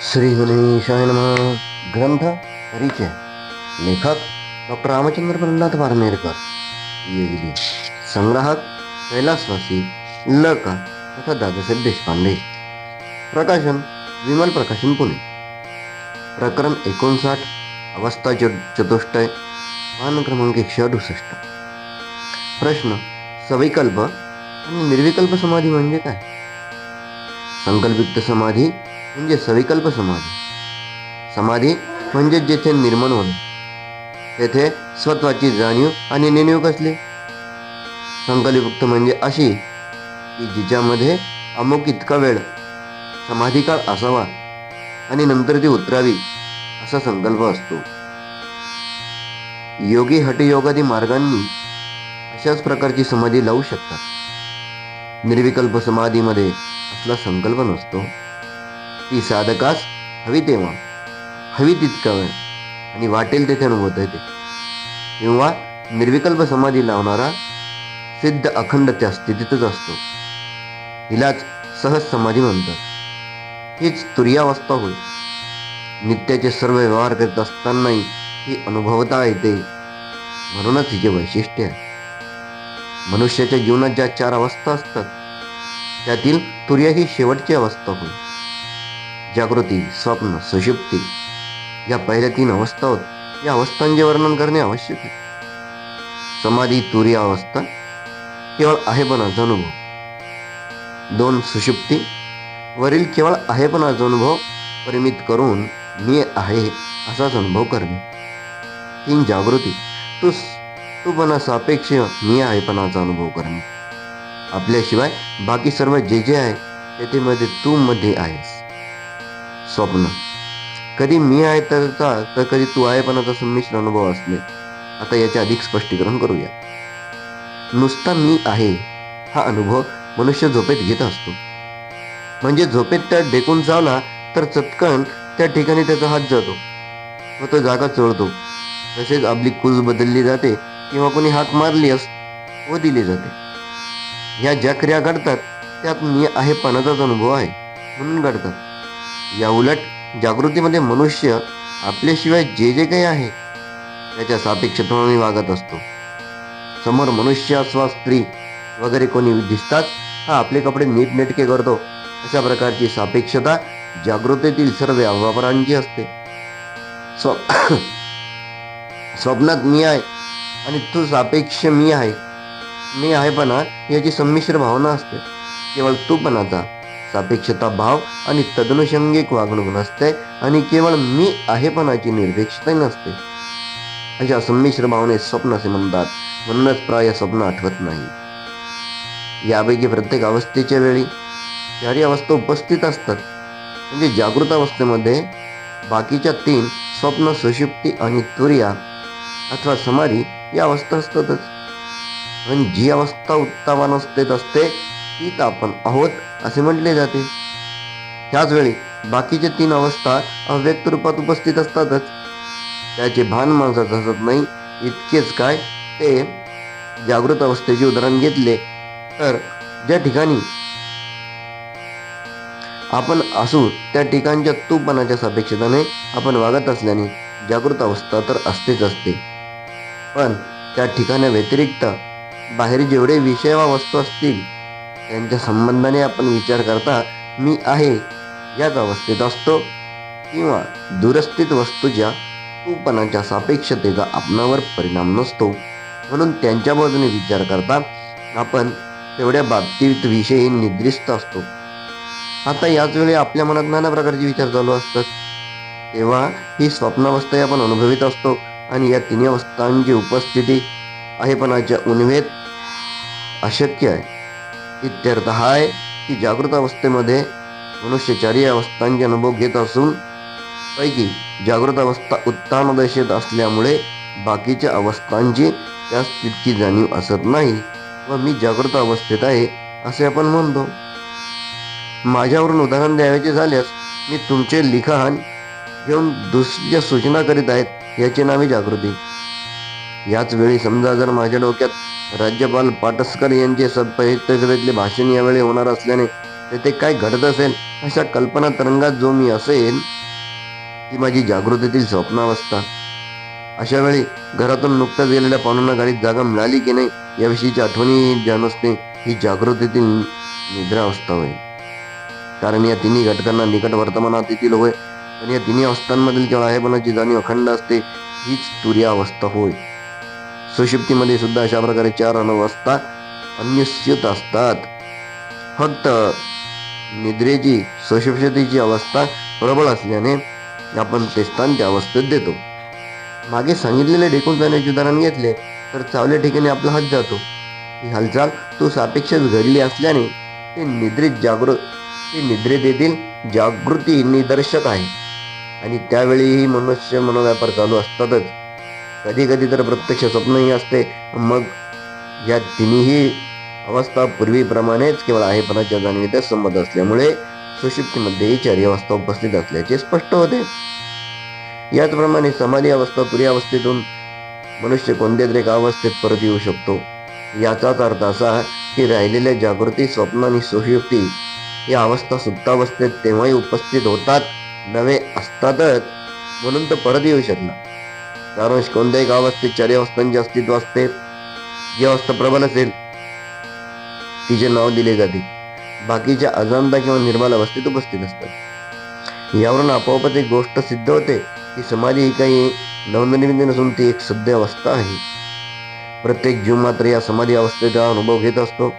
श्री गणेशाय नमः। ग्रंथ परिचय। लेखक डॉक्टर रामचंद्र प्रल्हाद वारनेरकर संग्राहक कैलासवासी लका तथा दादासाहेब देशपांडे। प्रकाशन विमल प्रकाशन पुणे। प्रकरण एकोणसाठ, अवस्था चतुष्टय पान क्रमांक एकशे अडुसष्ट। प्रश्न, सविकल्प आणि निर्विकल्प समाधी म्हणजे काय? संकल्पयुक्त समाधी म्हणजे सविकल्प समाधी. समाधी म्हणजे जेथे निर्माण होणे. तेथे स्वत्वाची जाणीव आणि नेणीव कसली? संकल्पयुक्त म्हणजे अशी की जिच्यामध्ये अमुक इतका वेळ समाधिकाळ असावा आणि नंतर ती उतरावी असा संकल्प असतो. योगी हटयोगादी मार्गांनी अशाच प्रकारची समाधी लावू शकतात. निर्विकल्प समाधीमध्ये असला संकल्प नसतो. ती साधकास हवी तेव्हा. हवी तितका वेळ. आणि वाटेल तेथे अनुभवता येते किंवा निर्विकल्प समाधी लावणारा सिद्ध अखंड त्या स्थितीतच असतो. हिलाच सहज समाधी म्हणतात. हीच तुर्यावस्था होय. नित्याचे सर्व व्यवहार करीत असतानाही ही अनुभवता येते. म्हणूनच हिचे वैशिष्ट्य आहे. मनुष्याच्या जीवनात ज्या चार अवस्था असतात त्यातील तुर्या ही शेवटची अवस्था होईल जागृती स्वप्न सुषुप्ती या पहिल्या तीन अवस्था होत या अवस्थांचे वर्णन करणे आवश्यक आहे. समाधी तुरी अवस्था केवळ आहेपणाचा अनुभव. दोन सुषुप्ती वरील केवळ आहेपणाचा अनुभव परिमित करून मी आहे असाच अनुभव करणे. तीन जागृती तू तू पण सापेक्ष मी आहेपणाचा अनुभव करणे. आपल्याशिवाय बाकी सर्व जे जे आहे त्याच्यामध्ये मध्ये तू मध्ये आहेस. स्वप्न. कधी मी आहे त्याचा तर कधी तू आहेपणाचा संमिश्र अनुभव असले. आता याचे अधिक स्पष्टीकरण करूया. नुसता मी आहे हा अनुभव मनुष्य झोपेत घेत असतो. म्हणजे झोपेत त्या डेकून चावला तर चटकन त्या ठिकाणी त्याचा हात जातो. व तो जागा चोळतो तसेच आपली कूज बदलली जाते किंवा कोणी हाक मारली अस व दिली जाते. ह्या ज्या क्रिया घडतात त्यात मी आहे पणाचाच अनुभव आहे म्हणून घडतात. या उलट जागृतीमध्ये मनुष्य आपल्याशिवाय जे जे काही आहे त्याच्या सापेक्षतेने वागत असतो. समोर मनुष्य अथवा स्त्री वगैरे कोणी दिसताच हा आपले कपडे नीटनेटके करतो. अशा प्रकारची सापेक्षता जागृतीतील सर्व वापरांची असते. स्व स्वप्नात मी आहे आणि तू सापेक्ष मी आहे. मी आहेपणा याची संमिश्र भावना असते. केवळ तूपणाचा सापेक्षता भाव आणि तदनुषंगिक वागणूक नसते आणि केवळ मी आहेपणाची निरपेक्षता नसते. अशा संमिश्र भावने स्वप्न असे म्हणतात म्हणूनच प्राय स्वप्न आठवत नाही. यापैकी प्रत्येक अवस्थेच्या वेळी चारी अवस्था उपस्थित असतात. म्हणजे जागृत अवस्थेमध्ये बाकीच्या तीन स्वप्न सुषुप्ती आणि तुर्या अथवा समाधी या अवस्था असतातच. पण जी अवस्था उत्तामावस्थेत असते तीच आपण आहोत असे म्हटले जाते. त्याच वेळी बाकीच्या तीन अवस्था अव्यक्त रूपात उपस्थित असतातच. त्याचे भान माणसात असत नाही इतकेच काय ते जागृत अवस्थेचे उदाहरण घेतले. तर ज्या ठिकाणी आपण असू त्या ठिकाणच्या तूपणाच्या सापेक्षताने आपण वागत असल्याने जागृत अवस्था तर असतेच असते. पण त्या ठिकाणा व्यतिरिक्त बाहेर जेवढे विषय वा वस्तू असतील त्यांच्या संबंधाने आपण विचार करता मी आहे याच अवस्थेत असतो किंवा दूरस्थित वस्तूच्या तूपणाच्या सापेक्षतेचा आपणावर परिणाम नसतो. म्हणून त्यांच्या बाजूने विचार करता आपण तेवढ्या बाबतीत विषयी निद्रिस्त असतो. आता याच वेळी आपल्या मनात नाना प्रकारचे विचार चालू असतात. तेव्हा ही स्वप्नावस्थाही आपण अनुभवित असतो आणि या तिन्ही अवस्थांची उपस्थिती आहेपणाच्या उन्हेत अशक्य आहे. इत्यर्थ हा आहे की जागृत अवस्थेमध्ये मनुष्य चारही अवस्थांचे अनुभव घेत असून पैकी जागृत अवस्था उत्तान दशेत असल्यामुळे बाकीच्या अवस्थांची त्यास तितकी जाणीव असत नाही व मी जागृत अवस्थेत आहे असे आपण म्हणतो. माझ्यावरून उदाहरण द्यावयाचे झाल्यास मी तुमचे लिखाण घेऊन दुसऱ्या सूचना करीत आहेत याची नावे जागृती. याच वेळी समजा जर माझ्या डोक्यात राज्यपाल पाटसकर यांचे सभेतले भाषण यावेळी होणार असल्याने तेथे काय घडत असेल अशा कल्पना तरंगात जो मी असेल ती माझी जागृतीतील स्वप्नावस्था. अशा वेळी घरातून नुकत्याच गेलेल्या पाहुण्यांना गाडीत जागा मिळाली की नाही याविषयीची आठवणी ज्या ही जागृतीतील निद्रावस्था होय. कारण या तिन्ही घटकांना निकट वर्तमानातील होय पण या तिन्ही अवस्थांमधील केवळ आहेपणाची जाणीव अखंड असते हीच तुर्यावस्था होय. सुषुप्तीमध्ये सुद्धा अशा प्रकारे चार अवस्था अन्यस्युत असतात. फक्त निद्रेची सुषुप्तीची अवस्था प्रबळ असल्याने आपण ते स्थान त्या अवस्थेत देतो. मागे सांगितलेले ढेकून जाण्याचे उदाहरण घेतले तर चावल्या ठिकाणी आपला हात जातो. ही हालचाल तो सापेक्षच घडली असल्याने ते निद्रेत जागृत ते निद्रेत येथील जागृती निदर्शक आहे. आणि त्यावेळीही मनुष्य मनोव्यापार चालू असतातच. कधी कधी तर प्रत्यक्ष स्वप्नही असते. मग या तिन्ही अवस्था पूर्वीप्रमाणेच केवळ आहेपणाच्या जाणीवेतच संबंध असल्यामुळे सुषुप्तीमध्येही चारी अवस्था उपस्थित असल्याचे स्पष्ट होते. याचप्रमाणे समाधी अवस्था तुरी अवस्थेतून मनुष्य कोणत्या तरी अवस्थेत परत येऊ शकतो. याचाच अर्थ असा की राहिलेल्या जागृती स्वप्न आणि सुषुप्ती या अवस्था सुप्तावस्थेत तेव्हाही उपस्थित होतात नवे असतातच म्हणून तो परत येऊ शकला कारण कोणत्याही एका अवस्थेत चारी अवस्थांचे अस्तित्व असते जी अवस्था प्रबल असेल तिचे नाव दिले जाते. बाकीच्या अजांता किंवा निर्मल अवस्थेत उपस्थित असतात. यावरून आपोआपच एक गोष्ट सिद्ध होते की समाधी ही काही नवनिर्मिती नसून ती एक सद्य अवस्था आहे. प्रत्येक जीव मात्र या समाधी अवस्थेचा अनुभव घेत असतो.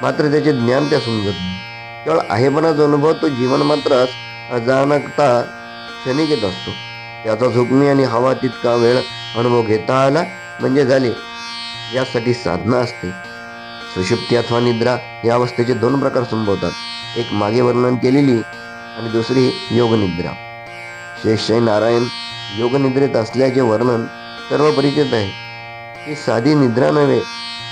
मात्र त्याचे ज्ञान त्या समजत नाही. केवळ आहेपणाचा अनुभव तो जीवन मात्र अजानकता क्षणिक येत असतो. त्याचा झुकमी आणि हवा तितका वेळ अनुभव घेता आला म्हणजे झाले. यासाठी साधना असते. सुषुप्ती अथवा निद्रा या अवस्थेचे दोन प्रकार संभवतात. एक मागे वर्णन केलेली आणि दुसरी योगनिद्रा. शेषशाही नारायण योगनिद्रेत असल्याचे वर्णन सर्व परिचित आहे. ही साधी निद्रा नव्हे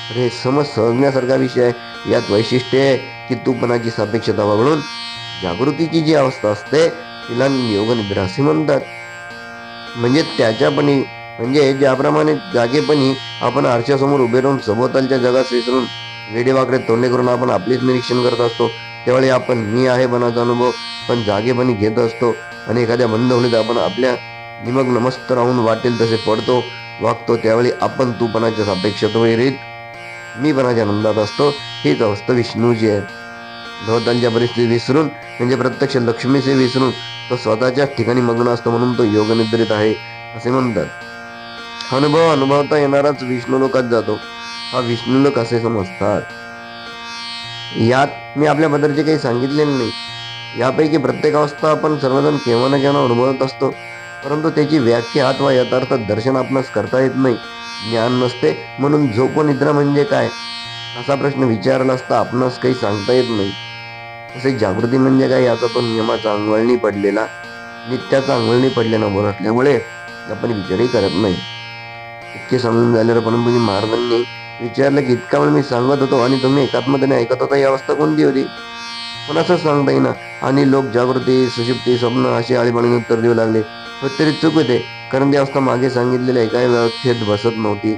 तर हे समज समजण्यासारखा विषय यात वैशिष्ट्य आहे की तूपणाची सापेक्षता वगळून जागृतीची जी अवस्था असते तिला योगनिद्रा असे म्हणतात. म्हणजे त्याच्यापणी म्हणजे ज्याप्रमाणे जागेपणी आपण आरशासमोर उभे राहून सभोवतालच्या जगात विसरून वेडेवाकडे तोंडे करून आपण आपलेच निरीक्षण करत असतो. त्यावेळी आपण मी आहे बनाचा अनुभव पण जागेपणी घेत असतो. आणि एखाद्या बंद होण्यात आपण आपल्या निमग्न मस्त राहून वाटेल तसे पडतो वागतो. त्यावेळी आपण तूपणाच्या मी पणाच्या आनंदात असतो. हीच अवस्था विष्णूची आहे. भवतांच्या परिस्थिती विसरून म्हणजे प्रत्यक्ष लक्ष्मीचे विसरून तो स्वतःच्याच ठिकाणी मग्न असतो म्हणून तो योगनिद्रित आहे असे म्हणतात. अनुभव अनुभवता येणाराच विष्णू लोकात जातो. हा विष्णू लोक असे समजतात. यात मी आपल्याबद्दलचे काही सांगितलेले नाही. यापैकी प्रत्येक अवस्था आपण सर्वजण केव्हा ना केव्हा अनुभवत असतो. परंतु त्याची व्याख्या अथवा यथार्थ दर्शन आपणास करता येत नाही. ज्ञान नसते म्हणून झोप निद्रा म्हणजे काय? असा प्रश्न विचारला असता आपणास काही सांगता येत नाही. तसे जागृती म्हणजे काय? याचा तो नियमाचा अंगवळणी पडलेला नित्याचा अंगवळणी पडलेला बोर असल्यामुळे आपण विचारही करत नाही. इतके समजून झाल्यावर परंतु महाराजांनी विचारलं की इतका वेळ मी सांगत होतो आणि तुम्ही एकात्मतेने ऐकत होता ही अवस्था कोणती होती? पण असं सांगता येईना. आणि लोक जागृती सुशिप्ती स्वप्न अशी आळीपाळीने उत्तर देऊ लागले. पण तरी चूक होते कारण ती अवस्था मागे सांगितलेल्या एका व्यवस्थेत बसत नव्हती.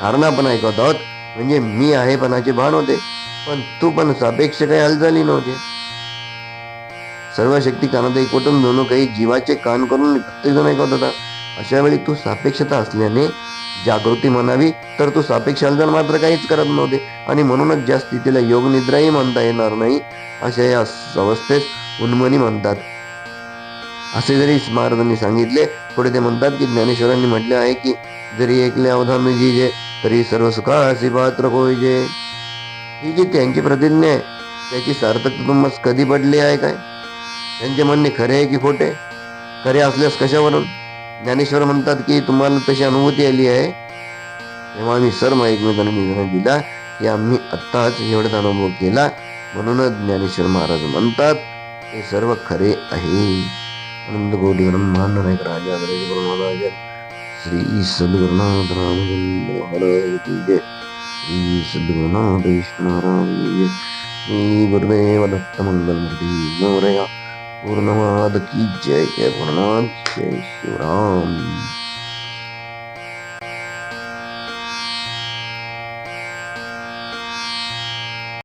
कारण आपण ऐकत आहोत म्हणजे मी आहे पणाचे भान होते. पण तू पण सापेक्ष काही हालचाली नव्हती. सर्व शक्ती कानात एकवटून दोन काही जीवाचे कान करून जण ऐकत होता. अशा वेळी तू सापेक्षता असल्याने जागृती म्हणावी तर तू सापेक्ष हालचाल मात्र काहीच करत नव्हते. आणि म्हणूनच ज्या स्थितीला योग निद्राही म्हणता येणार नाही अशा या अवस्थेस उन्मनी म्हणतात. असे जरी महाराजांनी सांगितले पुढे ते म्हणतात की ज्ञानेश्वरांनी म्हटले आहे की जरी ऐकले अवधान जे तरी सर्व सुखासी पात्र होईजे. ही जी त्यांची प्रतिज्ञा आहे. त्याची सार्थकता तुम्हाला कधी पडली आहे काय? त्यांचे म्हणणे खरे आहे की खोटे? खरे असल्यास कशावरून? ज्ञानेश्वर म्हणतात की तुम्हाला तशी अनुभूती आली आहे. तेव्हा आम्ही सर्व एकमेकांना निर्णय दिला की आम्ही आत्ताच एवढाच अनुभव केला. म्हणूनच ज्ञानेश्वर महाराज म्हणतात हे सर्व खरे आहे. आनंद कोटी ब्रह्मांड नायक राजा श्री सद्गुरुनाथ रामचंद्र महाराज की जय. श्री सद्गुरुनाथ विष्णु महाराज की जय श्री गुरुदेव दत्त